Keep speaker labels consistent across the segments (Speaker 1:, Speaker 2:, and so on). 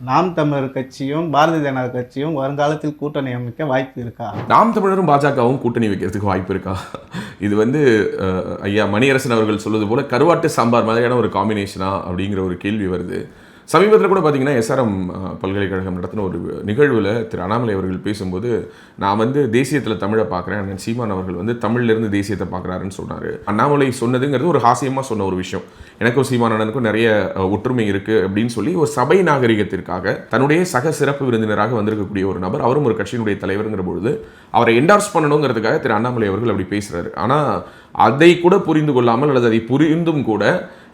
Speaker 1: நாம் தமிழர் கட்சியும் பாரதிய ஜனதா கட்சியும் வருங்காலத்தில் கூட்டணி அமைக்க வாய்ப்பு இருக்கா?
Speaker 2: நாம் தமிழரும் பாஜகவும் கூட்டணி வைக்கிறதுக்கு வாய்ப்பு இருக்கா? இது வந்து அஹ், ஐயா மணியரசன் அவர்கள் சொல்வது போல கருவாட்டு சாம்பார் மாதிரியான ஒரு காம்பினேஷனா அப்படிங்கிற ஒரு கேள்வி வருது. சமீபத்தில் கூட பார்த்தீங்கன்னா எஸ்ஆர்எம் பல்கலைக்கழகம் நடத்தின ஒரு நிகழ்வில் திரு அண்ணாமலை அவர்கள் பேசும்போது நான் வந்து தேசியத்தில் தமிழை பார்க்குறேன் அண்ணன் சீமான் அவர்கள் வந்து தமிழ்லேருந்து தேசியத்தை பார்க்குறாருன்னு சொன்னார். அண்ணாமலை சொன்னதுங்கிறது ஒரு ஹாஸ்யமாக சொன்ன ஒரு விஷயம். எனக்கும் சீமான் அண்ணனுக்கும் நிறைய ஒற்றுமை இருக்குது அப்படின்னு சொல்லி ஒரு சபை நாகரிகத்திற்காக தன்னுடைய சக சிறப்பு விருந்தினராக வந்திருக்கக்கூடிய ஒரு நபர் அவரும் ஒரு கட்சியினுடைய தலைவருங்கிற பொழுது அவரை என்டார்ஸ் பண்ணணுங்கிறதுக்காக திரு அண்ணாமலை அவர்கள் அப்படி பேசுகிறாரு ஆனால் அதை கூட புரிந்து கொள்ளாமல் அல்லது அதை புரிந்தும் கூட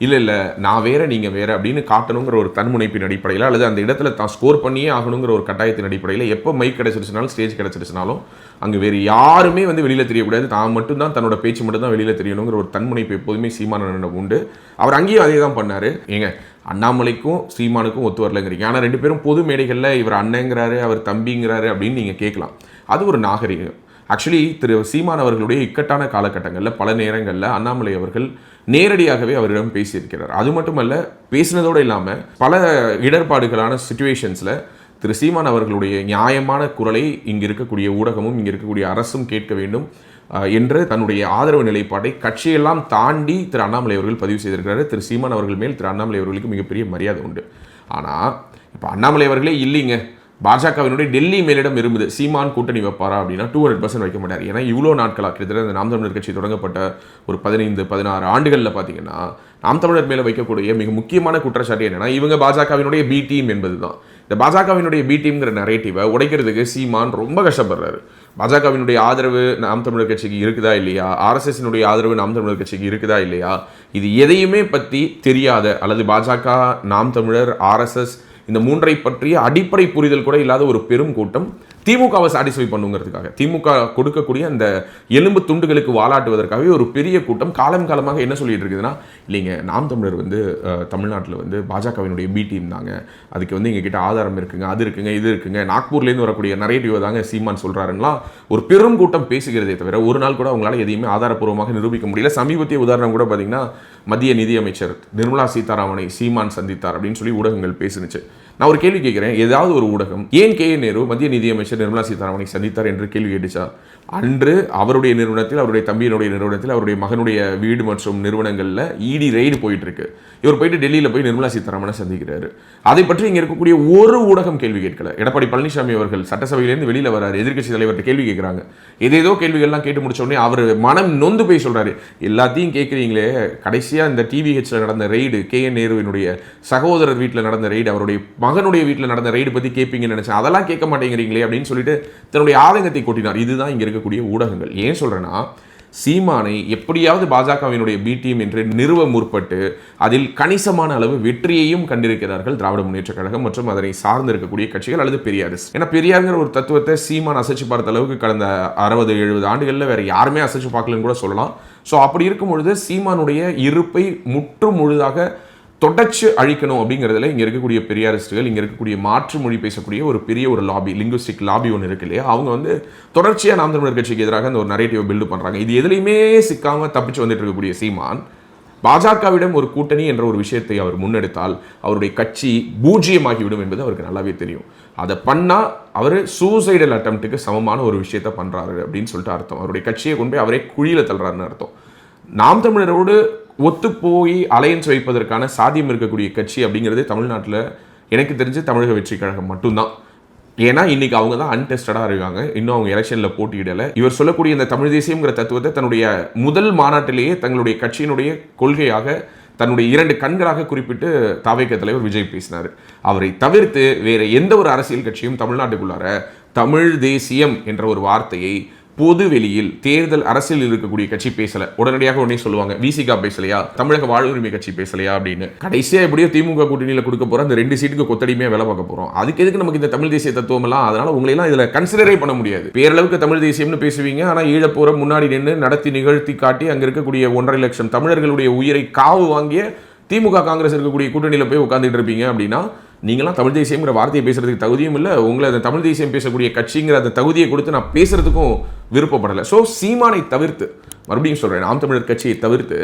Speaker 2: இல்லை இல்லை நான் வேற நீங்கள் வேற அப்படின்னு காட்டணுங்கிற ஒரு தன்முனைப்பின் அடிப்படையில் அல்லது அந்த இடத்துல தான் ஸ்கோர் பண்ணியே ஆகணுங்கிற ஒரு கட்டாயத்தின் அடிப்படையில் எப்போ மைக் கிடைச்சிருச்சுனாலும் ஸ்டேஜ் கிடச்சிருச்சினாலும் அங்கே வேறு யாருமே வந்து வெளியில் தெரியக்கூடாது. தான் மட்டும்தான் தன்னோட பேச்சு மட்டும்தான் வெளியில் தெரியணுங்கிற ஒரு தன்முனைப்பு எப்போதுமே சீமானிடம் உண்டு. அவர் அங்கேயும் அதே தான் பண்ணார். ஏங்க அண்ணாமலைக்கும் சீமானுக்கும் ஒத்து வரலங்கிறீங்க ஆனால் ரெண்டு பேரும் பொது மேடைகளில் இவர் அண்ணங்கிறாரு அவர் தம்பிங்கிறாரு அப்படின்னு நீங்கள் கேட்கலாம். அது ஒரு நாகரிகம். ஆக்சுவலி திரு சீமான் அவர்களுடைய இக்கட்டான காலகட்டங்களில் பல நேரங்களில் அண்ணாமலை அவர்கள் நேரடியாகவே அவரிடம் பேசியிருக்கிறார். அது மட்டுமல்ல பேசினதோடு இல்லாமல் பல இடர்பாடுகளான சுச்சுவேஷன்ஸில் திரு சீமான் அவர்களுடைய நியாயமான குரலை இங்கே இருக்கக்கூடிய ஊடகமும் இங்கே இருக்கக்கூடிய அரசும் கேட்க வேண்டும் என்று தன்னுடைய ஆதரவு நிலைப்பாட்டை கட்சியெல்லாம் தாண்டி திரு அண்ணாமலை அவர்கள் பதிவு செய்திருக்கிறாரு. திரு சீமான் அவர்கள் மேல் திரு அண்ணாமலை அவர்களுக்கு மிகப்பெரிய மரியாதை உண்டு. ஆனால் இப்போ அண்ணாமலை அவர்களே இல்லைங்க. பாஜகவினுடைய டெல்லி மேலிடம் இருந்தது. சீமான் கூட்டணி வைப்பாரா அப்படின்னா டூ ஹண்ட்ரட் பர்சன்ட் வைக்க மாட்டார். ஏன்னா இவ்வளோ நாட்களாக கிட்டத்தட்ட இந்த நாம் தமிழர் கட்சி தொடங்கப்பட்ட ஒரு பதினைந்து பதினாறு ஆண்டுகளில் பார்த்தீங்கன்னா நாம் தமிழர் மேலே வைக்கக்கூடிய மிக முக்கியமான குற்றச்சாட்டு என்னென்னா இவங்க பாஜகவினுடைய பி டீம் என்பது தான் இந்த பாஜகவினுடைய பி டீம்ங்கிற நரேட்டிவை உடைக்கிறதுக்கு சீமான் ரொம்ப கஷ்டப்படுறாரு. பாஜகவினுடைய ஆதரவு நாம் தமிழர் கட்சிக்கு இருக்குதா இல்லையா? ஆர்எஸ்எஸ்னுடைய ஆதரவு நாம் தமிழர் கட்சிக்கு இருக்குதா இல்லையா? இது எதையுமே பற்றி தெரியாத அல்லது பாஜக நாம் தமிழர் ஆர்எஸ்எஸ் இந்த மூன்றை பற்றிய அடிப்படை புரிதல் கூட இல்லாத ஒரு பெரும் கூட்டம். திமுகவை சாட்டிஸ்ஃபை பண்ணுங்கிறதுக்காக. திமுக கொடுக்கக்கூடிய அந்த எலும்பு துண்டுகளுக்கு வாலாட்டுவதற்காகவே ஒரு பெரிய கூட்டம் காலம் காலமாக என்ன சொல்லிட்டு இருக்குதுன்னா இல்லைங்க நாம் தமிழர் வந்து தமிழ்நாட்டில் வந்து பாஜகவினுடைய பி டீம் தாங்க. அதுக்கு வந்து எங்ககிட்ட ஆதாரம் இருக்குங்க அது இருக்குங்க இது இருக்குங்க. நாக்பூர்லேருந்து வரக்கூடிய நரேட்டிவ் தாங்க சீமான் சொல்கிறாருங்களா ஒரு பெரும் கூட்டம் பேசுகிறதே தவிர ஒரு நாள் கூட அவங்களால எதையுமே ஆதாரப்பூர்வமாக நிரூபிக்க முடியல. சமீபத்திய உதாரணம் கூட பார்த்தீங்கன்னா மத்திய நிதியமைச்சர் நிர்மலா சீதாராமனை சீமான் சந்தித்தார் அப்படின்னு சொல்லி ஊடகங்கள் பேசுனுச்சு. நான் ஒரு கேள்வி கேட்கிறேன். ஏதாவது ஒரு ஊடகம் ஏன் கே. நேரு மத்திய நிதியமைச்சர் நிர்மலா சீதாராமனை சந்தித்தார் என்று கேள்வி கேட்டுச்சா? அன்று அவருடைய நிறுவனத்தில் அவருடைய தம்பியினுடைய நிறுவனத்தில் அவருடைய மகனுடைய வீடு மற்றும் நிறுவனங்களில் இடி ரெய்டு போயிட்டு இருக்கு இவர் போயிட்டு டெல்லியில் போய் நிர்மலா சீதாராமனை சந்திக்கிறாரு. அதை பற்றி இங்கே இருக்கக்கூடிய ஒரு ஊடகம் கேள்வி கேட்கல. எடப்பாடி பழனிசாமி அவர்கள் சட்டசபையிலேருந்து வெளியில் வராரு. எதிர்க்கட்சி தலைவர்கிட்ட கேள்வி கேட்குறாங்க. ஏதேதோ கேள்விகள்லாம் கேட்டு முடிச்சோடனே அவர் மனம் நொந்து போய் சொல்கிறாரு எல்லாத்தையும் கேட்குறீங்களே கடைசியாக இந்த டிவிஹெச்ல நடந்த ரெய்டு கே. என். நேருவினுடைய சகோதரர் வீட்டில் நடந்த ரெய்டு அவருடைய மகனுடைய வீட்டில் நடந்த ரைடு பற்றி கேட்பீங்கன்னு நினச்சேன். அதெல்லாம் கேட்க மாட்டேங்கிறீங்களே அப்படின்னு சொல்லிட்டு தன்னுடைய ஆதங்கத்தை கொட்டினார். இதுதான் இங்கே இருக்கக்கூடிய ஊடகங்கள். ஏன் சொல்கிறேன்னா சீமானை எப்படியாவது பாஜகவினுடைய பிடிஎம் என்று நிறுவ முற்பட்டு அதில் கணிசமான அளவு வெற்றியையும் கண்டிருக்கிறார்கள் திராவிட முன்னேற்ற கழகம் மற்றும் அதனை சார்ந்து இருக்கக்கூடிய கட்சிகள் அல்லது பெரியார். ஏன்னா பெரியாருங்கிற ஒரு தத்துவத்தை சீமான் அசைச்சு பார்த்த அளவுக்கு கடந்த அறுபது எழுபது ஆண்டுகளில் வேற யாருமே அசைச்சு பார்க்கலன்னு கூட சொல்லலாம். ஸோ அப்படி இருக்கும் பொழுது சீமானுடைய இருப்பை முற்று முழுதாக தொடச்சு அழிக்கணும் அப்படிங்கிறதுல இங்கே இருக்கக்கூடிய பெரியாரிஸ்டுகள் இங்கே இருக்கக்கூடிய மாற்று மொழி பேசக்கூடிய ஒரு பெரிய ஒரு லாபி லிங்குஸ்டிக் லாபி ஒன்று இருக்கு இல்லையா? அவங்க வந்து தொடர்ச்சியாக நாம் தமிழர் கட்சிக்கு எதிராக அந்த ஒரு நரேட்டிவ் பில்டு பண்ணுறாங்க இது எதுலையுமே சிக்காமல் தப்பிச்சு வந்துட்டு இருக்கக்கூடிய சீமான் பாஜகவிடம் ஒரு கூட்டணி என்ற ஒரு விஷயத்தை அவர் முன்னெடுத்தால் அவருடைய கட்சி பூஜ்ஜியமாகிவிடும் என்பது அவருக்கு நல்லாவே தெரியும். அதை பண்ணால் அவர் சூசைடல் அட்டம்ப்ட்டுக்கு சமமான ஒரு விஷயத்தை பண்ணுறாரு அப்படின்னு சொல்லிட்டு அர்த்தம். அவருடைய கட்சியை கொண்டு போய் அவரே குழியில் தள்ளுறாருன்னு அர்த்தம். நாம் தமிழரோடு ஒத்துப்போய் அலையன்ஸ் வைப்பதற்கான சாத்தியம் இருக்கக்கூடிய கட்சி அப்படிங்கிறது தமிழ்நாட்டில் எனக்கு தெரிஞ்சு தமிழக வெற்றி கழகம் மட்டும்தான். ஏன்னா இன்னைக்கு அவங்க தான் அன்டெஸ்டடாக இருக்காங்க. இன்னும் அவங்க எலெக்ஷனில் போட்டியிடலை. இவர் சொல்லக்கூடிய இந்த தமிழ் தேசியம்ங்கிற தத்துவத்தை தன்னுடைய முதல் மாநாட்டிலேயே தங்களுடைய கட்சியினுடைய கொள்கையாக தன்னுடைய இரண்டு கண்களாக குறிப்பிட்டு தாவேக்க தலைவர் விஜய் பேசினார். அவரை தவிர்த்து வேறு எந்த ஒரு அரசியல் கட்சியும் தமிழ்நாட்டுக்குள்ளார தமிழ் தேசியம் என்ற ஒரு வார்த்தையை பொது வெளியில் தேர்தல் அரசியல் இருக்கக்கூடிய கட்சி பேசல. உடனடியாக உடனே சொல்லுவாங்க விசிகா பேசலையா? தமிழக வாழ்வுரிமை கட்சி பேசலையா? அப்படின்னு. கடைசியா எப்படியோ திமுக கூட்டணியில கொடுக்க போற அந்த ரெண்டு சீட்டுக்கு கொத்தடிமையா வேலை பார்க்க போறோம். அதுக்கு எதுக்கு நமக்கு இந்த தமிழ் தேசிய தத்துவம் எல்லாம்? அதனால உங்களை எல்லாம் இதுல கன்சிடரே பண்ண முடியாது. பேரளவுக்கு தமிழ் தேசியம்னு பேசுவீங்க ஆனா ஈழப்போற முன்னாடி நின்று நடத்தி நிகழ்த்தி காட்டி அங்க இருக்கக்கூடிய ஒன்றரை லட்சம் தமிழர்களுடைய உயிரை காவு வாங்கிய திமுக காங்கிரஸ் இருக்கக்கூடிய கூட்டணியில் போய் உட்காந்துட்டு இருப்பீங்க அப்படின்னா நீங்களாம் தமிழ் தேசியங்கிற வார்த்தையை பேசுறதுக்கு தகுதியும் இல்லை. உங்களை அந்த தமிழ் தேசியம் பேசக்கூடிய கட்சிங்கிற அந்த தகுதியை கொடுத்து நான் பேசுறதுக்கும் விருப்பப்படலை. ஸோ சீமானை தவிர்த்து மறுபடியும் சொல்கிறேன் நாம் தமிழர் கட்சியை தவிர்த்து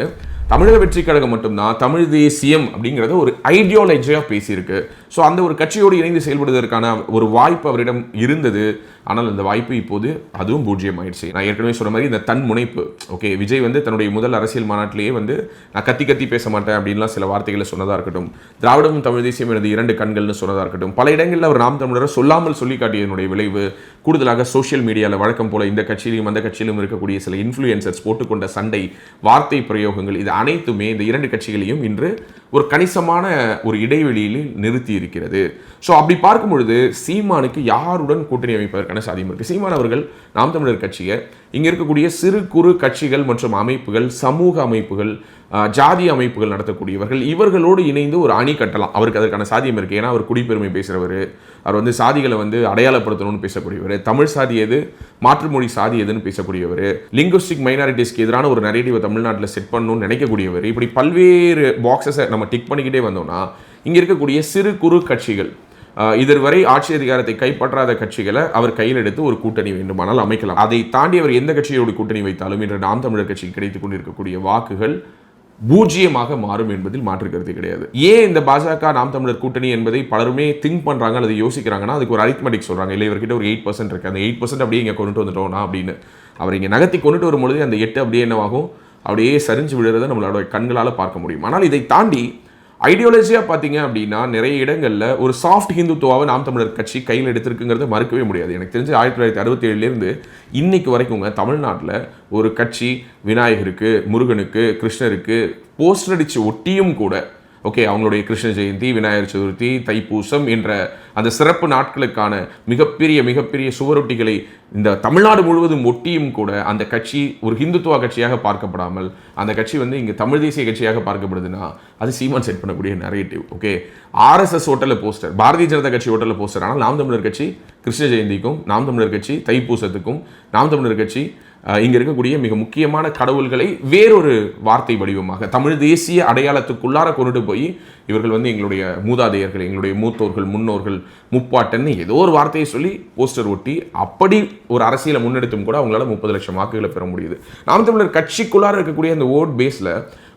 Speaker 2: தமிழக வெற்றி கழகம் மட்டும்தான் தமிழ் தேசியம் அப்படிங்கிறத ஒரு ஐடியாலஜியாக பேசியிருக்கு. ஸோ அந்த ஒரு கட்சியோடு இணைந்து செயல்படுவதற்கான ஒரு வாய்ப்பு அவரிடம் இருந்தது. ஆனால் அந்த வாய்ப்பு இப்போது அதுவும் பூஜ்ஜியம் ஆயிடுச்சு நான் ஏற்கனவே சொன்ன மாதிரி இந்த தன் முனைப்பு ஓகே விஜய் வந்து தன்னுடைய முதல் அரசியல் மாநாட்டிலேயே வந்து நான் கத்தி கத்தி பேச மாட்டேன் அப்படின்லாம் சில வார்த்தைகளை சொன்னதாக இருக்கட்டும் திராவிடமும் தமிழ் தேசியம் எனது இரண்டு கண்கள்னு சொன்னதாக இருக்கட்டும் பல இடங்களில் அவர் நாம் தமிழரை சொல்லாமல் சொல்லி காட்டியதனுடைய விளைவு கூடுதலாக சோஷியல் மீடியாவில் வழக்கம் போல இந்த கட்சியிலும் அந்த கட்சியிலும் இருக்கக்கூடிய சில இன்ஃப்ளூயன்சர்ஸ் போட்டுக்கொண்ட சண்டை வார்த்தை பிரயோகங்கள் இது அனைத்துமே இந்த இரண்டு கட்சிகளையும் இன்று ஒரு கணிசமான ஒரு இடைவெளியில் நிறுத்தி இருக்கிறது. ஸோ அப்படி பார்க்கும் பொழுது சீமானுக்கு யாருடன் கூட்டணி அமைப்பதற்கான சாத்தியம் இருக்குது சீமான் அவர்கள் நாம் தமிழர் கட்சியை இங்கே இருக்கக்கூடிய சிறு குறு கட்சிகள் மற்றும் அமைப்புகள் சமூக அமைப்புகள் ஜாதி அமைப்புகள் நடத்தக்கூடியவர்கள் இவர்களோடு இணைந்து ஒரு அணி கட்டலாம். அவருக்கு அதற்கான சாத்தியம் இருக்குது ஏன்னா அவர் குடிப்பெருமை பேசுகிறவர் அவர் வந்து சாதிகளை வந்து அடையாளப்படுத்தணும்னு பேசக்கூடியவர். தமிழ் சாதி எது மாற்றுமொழி சாதி எதுன்னு பேசக்கூடியவர். லிங்குஸ்டிக் மைனாரிட்டிஸ்க்கு எதிரான ஒரு நரேட்டிவை தமிழ்நாட்டில் செட் பண்ணணும்னு நினைக்கக்கூடியவர். இப்படி பல்வேறு பாக்ஸஸை நம்ம டிக் பண்ணிக்கிட்டே வந்தோம்னா இங்கே இருக்கக்கூடிய சிறு குறு கட்சிகள் இதுவரை ஆட்சி அதிகாரத்தை கைப்பற்றாத கட்சிகளை அவர் கையில் எடுத்து ஒரு கூட்டணி வேண்டுமானால் அமைக்கலாம். அதை தாண்டி அவர் எந்த கட்சியோடு கூட்டணி வைத்தாலும் இன்று நாம் தமிழர் கட்சிக்கு கிடைத்துக் கொண்டிருக்கக்கூடிய வாக்குகள் பூஜ்ஜியமாக மாறும் என்பதில் மாற்று கருத்து கிடையாது. ஏன் இந்த பாஜக நாம் தமிழர் கூட்டணி என்பதை பலருமே திங்க் பண்றாங்க அல்லது யோசிக்கிறாங்கன்னா அதுக்கு ஒரு அரித்மெட்டிக் சொல்றாங்க. இல்லை இவர்கிட்ட ஒரு எயிட் பர்சன்ட் இருக்கு. அந்த எயிட் பர்சன்ட் அப்படியே இங்கே கொண்டுட்டு வந்துட்டோம்னா அப்படின்னு. அவர் இங்கே நகர்த்தி கொண்டுட்டு வரும்பொழுது அந்த எட்டு அப்படியே என்னவாகும்? அப்படியே சரிஞ்சு விழுறதை நம்மளோட கண்களால் பார்க்க முடியும். ஆனால் இதை தாண்டி ஐடியாலஜியாக பார்த்தீங்க அப்படின்னா நிறைய இடங்களில் ஒரு சாஃப்ட் ஹிந்துத்துவாவை நாம் தமிழர் கட்சி கையில் எடுத்திருக்குங்கிறத மறுக்கவே முடியாது. எனக்கு தெரிஞ்சு ஆயிரத்தி தொள்ளாயிரத்தி அறுபத்தி ஏழுலேருந்து இன்னைக்கு வரைக்குங்க தமிழ்நாட்டில் ஒரு கட்சி விநாயகருக்கு முருகனுக்கு கிருஷ்ணருக்கு போஸ்டர் அடிச்சு ஒட்டியும் கூட ஓகே அவங்களுடைய கிருஷ்ண ஜெயந்தி விநாயகர் சதுர்த்தி தைப்பூசம் என்ற அந்த சிறப்பு நாட்களுக்கான மிகப்பெரிய மிகப்பெரிய சுவரொட்டிகளை இந்த தமிழ்நாடு முழுவதும் ஒட்டியும் கூட அந்த கட்சி ஒரு ஹிந்துத்துவ கட்சியாக பார்க்கப்படாமல் அந்த கட்சி வந்து இங்கே தமிழ் தேசிய கட்சியாக பார்க்கப்படுதுன்னா அது சீமான் செட் பண்ணக்கூடிய நரேட்டிவ் ஓகே? ஆர்எஸ்எஸ் ஹோட்டலில் போஸ்டர் பாரதிய ஜனதா கட்சி ஹோட்டலில் போஸ்டர் ஆனால் நாம் தமிழர் கட்சி கிருஷ்ண ஜெயந்திக்கும் நாம் தமிழர் கட்சி தைப்பூசத்துக்கும் நாம் தமிழர் கட்சி இங்கே இருக்கக்கூடிய மிக முக்கியமான கடவுள்களை வேறொரு வார்த்தை வடிவமாக தமிழ் தேசிய அடையாளத்துக்குள்ளார கொண்டுட்டு போய் இவர்கள் வந்து எங்களுடைய மூதாதையர்கள் எங்களுடைய மூத்தோர்கள் முன்னோர்கள் முப்பாட்டன்னு ஏதோ ஒரு வார்த்தையை சொல்லி போஸ்டர் ஒட்டி அப்படி ஒரு அரசியலை முன்னெடுத்தும் கூட அவங்களால முப்பது லட்சம் வாக்குகளை பெற முடியுது. நாம் தமிழர் கட்சிக்குள்ளார இருக்கக்கூடிய அந்த ஓட் பேஸில்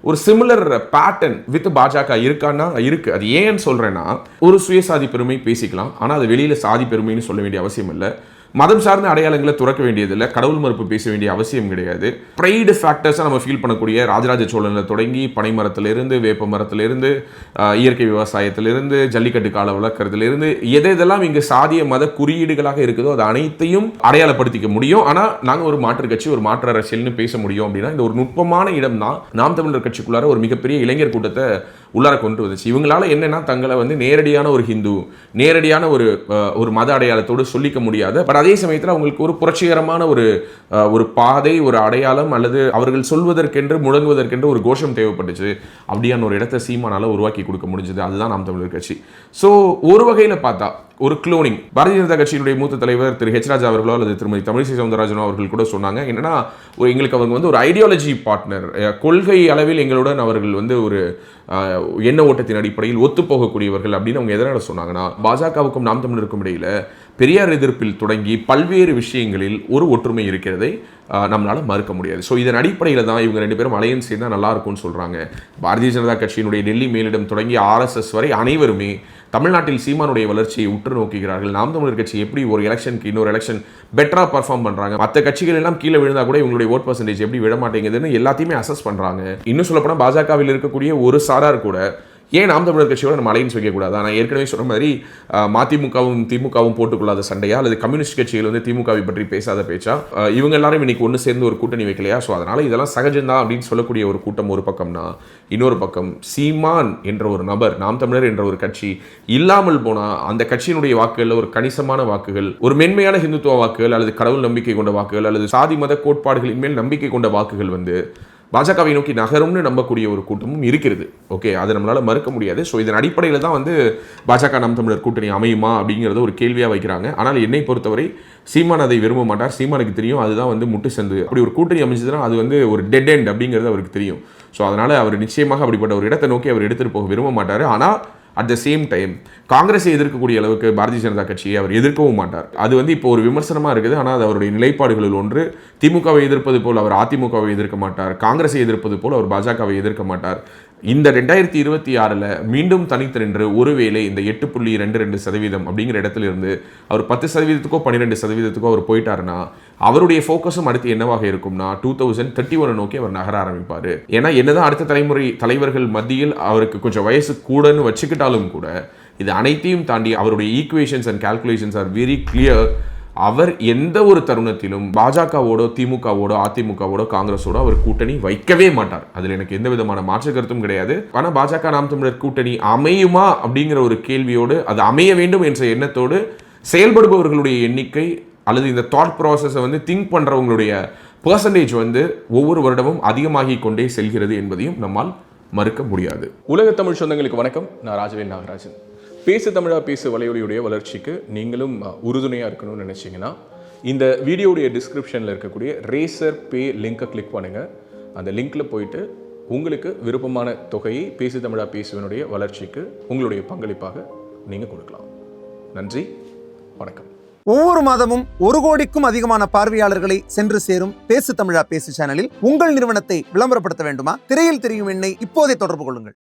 Speaker 2: ஒரு சிமிலர் பேட்டர்ன் வித் பாஜக இருக்கான்னா இருக்கு. அது ஏன்னு சொல்கிறேன்னா ஒரு சுயசாதி பெருமை பேசிக்கலாம். ஆனால் அது வெளியில் சாதி பெருமைன்னு சொல்ல வேண்டிய அவசியம் இல்லை. மதம் சார்ந்த அடையாளங்களை துறக்க வேண்டியதில்லை கடவுள் மறுப்பு பேச வேண்டிய அவசியம் கிடையாது. ப்ரைடு ஃபேக்டர்ஸாக நம்ம ஃபீல் பண்ணக்கூடிய ராஜராஜ சோழனில் தொடங்கி பனை மரத்திலிருந்து வேப்ப மரத்திலிருந்து இயற்கை விவசாயத்திலிருந்து ஜல்லிக்கட்டு கால வளர்க்குறதுலேருந்து எதை இதெல்லாம் இங்கே சாதிய மத குறியீடுகளாக இருக்குதோ அது அனைத்தையும் அடையாளப்படுத்திக்க முடியும். ஆனால் நாங்கள் ஒரு மாற்று கட்சி ஒரு மாற்று அரசியல்னு பேச முடியும் அப்படின்னா இந்த ஒரு நுட்பமான இடம் தான் நாம் தமிழர் கட்சிக்குள்ளார ஒரு மிகப்பெரிய இளைஞர் கூட்டத்தை உள்ளார கொண்டு வந்துச்சு. இவங்களால என்னன்னா தங்களை வந்து நேரடியான ஒரு ஹிந்து நேரடியான ஒரு ஒரு மத அடையாளத்தோடு சொல்லிக்க முடியாத பட் அதே சமயத்தில் அவங்களுக்கு ஒரு புரட்சிகரமான ஒரு ஒரு பாதை ஒரு அடையாளம் அல்லது அவர்கள் சொல்வதற்கென்று முழங்குவதற்கென்று ஒரு கோஷம் தேவைப்பட்டுச்சு. அப்படியான ஒரு இடத்தை சீமானால உருவாக்கி கொடுக்க முடிஞ்சது. அதுதான் நாம் தமிழர் கட்சி. ஸோ ஒரு வகையில் பார்த்தா ஒரு குளோனிங் பாரதிய ஜனதா கட்சியினுடைய மூத்த தலைவர் திரு ஹெச் ராஜா அவர்களோ அல்லது திருமதி தமிழிசை சவுந்தரராஜனோ அவர்கள் கூட சொன்னாங்க. என்னன்னா ஒரு எங்களுக்கு அவங்க வந்து ஒரு ஐடியாலஜி பார்ட்னர் கொள்கை அளவில் எங்களுடன் அவர்கள் வந்து ஒரு எண்ண ஓட்டத்தின் அடிப்படையில் ஒத்துப்போகக்கூடியவர்கள் அப்படின்னு அவங்க எதனால் சொன்னாங்கன்னா பாஜகவுக்கும் நாம் தமிழருக்கும் இடையில் பெரியார் எதிர்ப்பில் தொடங்கி பல்வேறு விஷயங்களில் ஒரு ஒற்றுமை இருக்கிறதை நம்மளால் மறுக்க முடியாது. ஸோ இதன் அடிப்படையில் தான் இவங்க ரெண்டு பேரும் அலையன்ஸ் சேர்ந்தால் நல்லா இருக்கும்னு சொல்கிறாங்க பாரதிய ஜனதா கட்சியினுடைய டெல்லி மேலிடம் தொடங்கி ஆர்எஸ்எஸ் வரை அனைவருமே தமிழ்நாட்டில் சீமானுடைய வளர்ச்சியை உற்று நோக்குகிறார்கள். நாம் தமிழர் கட்சி எப்படி ஒரு எலெக்ஷனுக்கு இன்னொரு எலெக்ஷன் பெட்டரா பர்ஃபார்ம் பண்றாங்க? மற்ற கட்சிகள் எல்லாம் கீழே விழுந்தா கூட இவங்களுடைய ஓட் பர்சன்டேஜ் எப்படி விட மாட்டேங்குதுன்னு எல்லாத்தையுமே அசஸ் பண்றாங்க. இன்னும் சொல்லப்போனால் பாஜகவில் இருக்கக்கூடிய ஒரு சாரார் கூட ஏன் நாம் தமிழர் கட்சியோட நம்ம அலைன்ஸ் வைக்கக்கூடாது? நான் ஏற்கனவே சொன்ன மாதிரி மதிமுகவும் திமுகவும் போட்டுக்கொள்ளாத சண்டையா? அல்லது கம்யூனிஸ்ட் கட்சிகள் வந்து திமுகவை பற்றி பேசாத பேச்சா? இவங்க எல்லாரும் இன்னைக்கு ஒன்று சேர்ந்து ஒரு கூட்டணி வைக்கலையா? ஸோ அதனால் இதெல்லாம் சகஜம்தான் அப்படின்னு சொல்லக்கூடிய ஒரு கூட்டம் ஒரு பக்கம்னா இன்னொரு பக்கம் சீமான் என்ற ஒரு நபர் நாம் தமிழர் என்ற ஒரு கட்சி இல்லாமல் போனால் அந்த கட்சியினுடைய வாக்குகளில் ஒரு கணிசமான வாக்குகள் ஒரு மென்மையான ஹிந்துத்துவ வாக்குகள் அல்லது கடவுள் நம்பிக்கை கொண்ட வாக்குகள் அல்லது சாதி மத கோட்பாடுகளின் மேல் நம்பிக்கை கொண்ட வாக்குகள் வந்து பாஜகவை நோக்கி நகரும்னு நம்பக்கூடிய ஒரு கூட்டமும் இருக்கிறது. ஓகே அதை நம்மளால் மறுக்க முடியாது. ஸோ இதன் அடிப்படையில் தான் வந்து பாஜக நம் தமிழர் கூட்டணி அமையுமா அப்படிங்கிறத ஒரு கேள்வியாக வைக்கிறாங்க. ஆனால் என்னை பொறுத்தவரை சீமான் அதை விரும்ப மாட்டார். சீமானுக்கு தெரியும். அதுதான் வந்து முட்டு சந்து அப்படி ஒரு கூட்டணி அமைஞ்சதுன்னா அது வந்து ஒரு டெட் எண்ட் அப்படிங்கிறது அவருக்கு தெரியும். ஸோ அதனால் அவர் நிச்சயமாக அப்படிப்பட்ட ஒரு இடத்தை நோக்கி அவர் எடுத்துட்டு போக விரும்ப மாட்டார். ஆனால் அட் த சேம் டைம் காங்கிரஸை எதிர்க்கக்கூடிய அளவுக்கு பாரதிய ஜனதா கட்சியை அவர் எதிர்க்கவும் மாட்டார். அது வந்து இப்போ ஒரு விமர்சனமாக இருக்குது. ஆனால் அது அவருடைய நிலைப்பாடுகளில் ஒன்று. திமுகவை எதிர்ப்பது போல் அவர் அதிமுகவை எதிர்க்க மாட்டார். காங்கிரஸை எதிர்ப்பது போல் அவர் பாஜகவை எதிர்க்க மாட்டார். இந்த ரெண்டாயிரத்தி இருபத்தி ஆறில் மீண்டும் தனித்து நின்று ஒருவேளை இந்த எட்டு புள்ளி ரெண்டு ரெண்டு சதவீதம் அப்படிங்கிற இடத்துல இருந்து அவர் பத்து சதவீதத்துக்கோ பன்னிரெண்டு சதவீதத்துக்கோ அவர் போயிட்டாருன்னா அவருடைய ஃபோக்கஸும் அடுத்து என்னவாக இருக்கும்னா டூ தௌசண்ட் தேர்ட்டி ஒன் நோக்கி அவர் நகர ஆரம்பிப்பார். ஏன்னா என்னதான் அடுத்த தலைமுறை தலைவர்கள் மத்தியில் அவருக்கு கொஞ்சம் வயசு கூடன்னு வச்சுக்கிட்டாலும் கூட இது அனைத்தையும் தாண்டி அவருடைய equations and calculations are very clear அவர் எந்த ஒரு தருணத்திலும் பாஜகவோடோ திமுகவோடோ அதிமுகவோடோ காங்கிரஸோட அவர் கூட்டணி வைக்கவே மாட்டார். அதில் எனக்கு எந்த விதமான மாற்று கருத்தும் கிடையாது. ஆனால் பாஜக நாம் தமிழர் கூட்டணி அமையுமா அப்படிங்கிற ஒரு கேள்வியோடு அது அமைய வேண்டும் என்ற எண்ணத்தோடு செயல்படுபவர்களுடைய எண்ணிக்கை அல்லது இந்த தாட் ப்ராசஸை வந்து திங்க் பண்ணுறவங்களுடைய பர்சன்டேஜ் வந்து ஒவ்வொரு வருடமும் அதிகமாகி கொண்டே செல்கிறது என்பதையும் நம்மால் மறுக்க முடியாது.
Speaker 3: உலக தமிழ் சொந்தங்களுக்கு வணக்கம். நான் ராஜவேல் நாகராஜன். பேசு தமிழா பேசு வலையொலியுடைய வளர்ச்சிக்கு நீங்களும் உறுதுணையாக இருக்கணும்னு நினச்சிங்கன்னா இந்த வீடியோடைய டிஸ்கிரிப்ஷனில் இருக்கக்கூடிய ரேசர் பே லிங்க்கை கிளிக் பண்ணுங்கள் அந்த லிங்க்கில் போயிட்டு உங்களுக்கு விருப்பமான தொகையை பேசு தமிழா பேசுவனுடைய வளர்ச்சிக்கு உங்களுடைய பங்களிப்பாக நீங்கள் கொடுக்கலாம். நன்றி வணக்கம்.
Speaker 4: ஒவ்வொரு மாதமும் ஒரு கோடிக்கும் அதிகமான பார்வையாளர்களை சென்று சேரும் பேசு தமிழா பேசு சேனலில் உங்கள் நிறுவனத்தை விளம்பரப்படுத்த வேண்டுமா? திரையில் தெரியும் எண்ணை இப்போதே தொடர்பு கொள்ளுங்கள்.